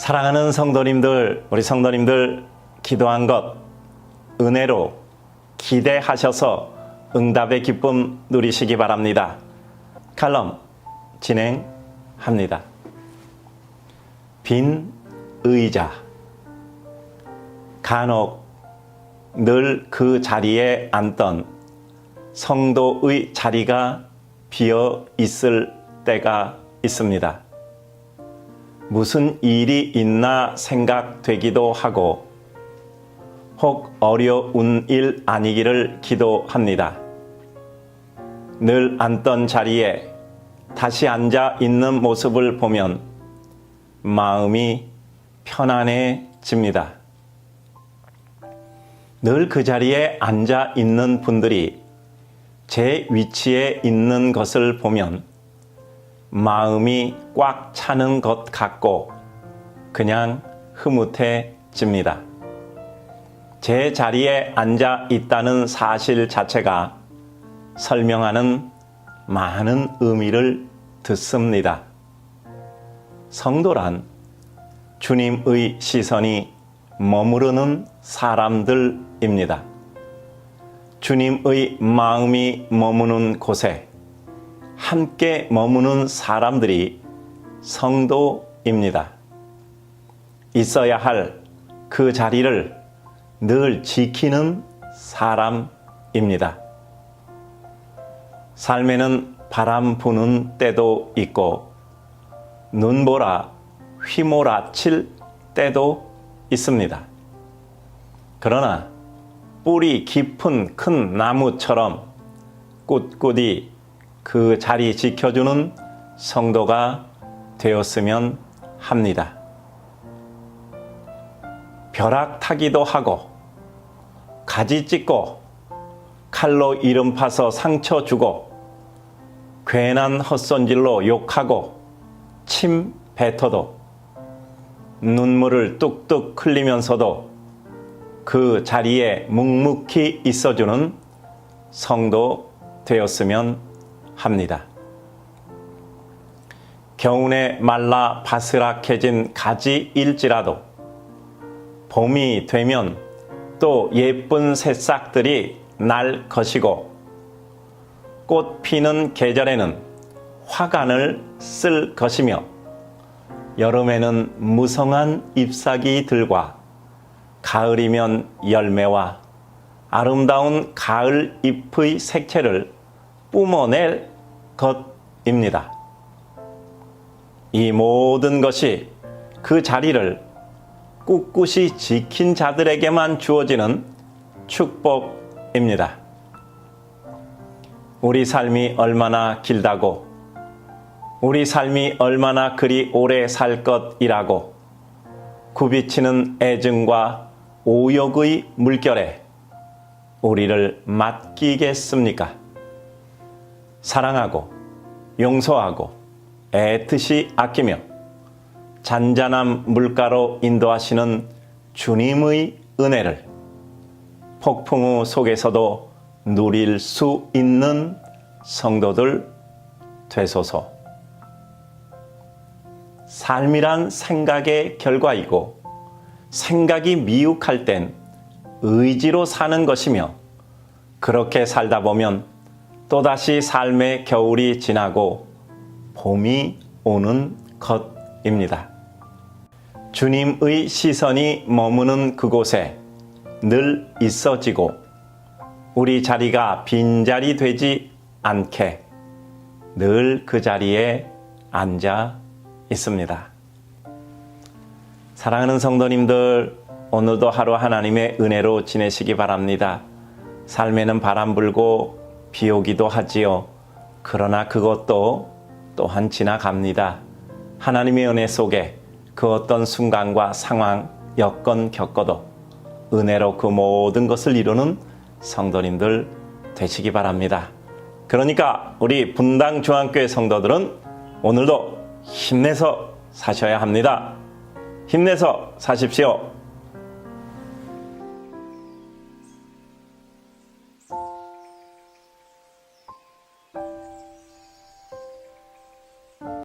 사랑하는 성도님들, 우리 성도님들 기도한 것 은혜로 기대하셔서 응답의 기쁨 누리시기 바랍니다. 칼럼 진행합니다. 빈 의자. 간혹 늘 그 자리에 앉던 성도의 자리가 비어 있을 때가 있습니다. 무슨 일이 있나 생각되기도 하고 혹 어려운 일 아니기를 기도합니다. 늘 앉던 자리에 다시 앉아 있는 모습을 보면 마음이 편안해집니다. 늘 그 자리에 앉아 있는 분들이 제 위치에 있는 것을 보면 마음이 꽉 차는 것 같고 그냥 흐뭇해집니다. 제 자리에 앉아 있다는 사실 자체가 설명하는 많은 의미를 듣습니다. 성도란 주님의 시선이 머무르는 사람들입니다. 주님의 마음이 머무는 곳에 함께 머무는 사람들이 성도입니다. 있어야 할 그 자리를 늘 지키는 사람입니다. 삶에는 바람 부는 때도 있고 눈보라 휘몰아칠 때도 있습니다. 그러나 뿌리 깊은 큰 나무처럼 꿋꿋이 그 자리 지켜주는 성도가 되었으면 합니다. 벼락 타기도 하고 가지 찢고 칼로 이름 파서 상처 주고 괜한 헛손질로 욕하고 침 뱉어도 눈물을 뚝뚝 흘리면서도 그 자리에 묵묵히 있어주는 성도 되었으면 합니다. 겨우내 말라 바스락해진 가지일지라도 봄이 되면 또 예쁜 새싹들이 날 것이고 꽃 피는 계절에는 화관을 쓸 것이며 여름에는 무성한 잎사귀들과 가을이면 열매와 아름다운 가을 잎의 색채를 뿜어낼 것입니다. 이 모든 것이 그 자리를 꿋꿋이 지킨 자들에게만 주어지는 축복입니다. 우리 삶이 얼마나 길다고, 우리 삶이 얼마나 그리 오래 살 것이라고, 굽이치는 애증과 오욕의 물결에 우리를 맡기겠습니까? 사랑하고 용서하고 애뜻이 아끼며 잔잔한 물가로 인도하시는 주님의 은혜를 폭풍우 속에서도 누릴 수 있는 성도들 되소서. 삶이란 생각의 결과이고 생각이 미혹할 땐 의지로 사는 것이며 그렇게 살다 보면 또다시 삶의 겨울이 지나고 봄이 오는 것입니다. 주님의 시선이 머무는 그곳에 늘 있어지고 우리 자리가 빈자리 되지 않게 늘 그 자리에 앉아 있습니다. 사랑하는 성도님들, 오늘도 하루 하나님의 은혜로 지내시기 바랍니다. 삶에는 바람 불고 비 오기도 하지요. 그러나 그것도 또한 지나갑니다. 하나님의 은혜 속에 그 어떤 순간과 상황, 여건 겪어도 은혜로 그 모든 것을 이루는 성도님들 되시기 바랍니다. 그러니까 우리 분당 중앙교회 성도들은 오늘도 힘내서 사셔야 합니다. 힘내서 사십시오.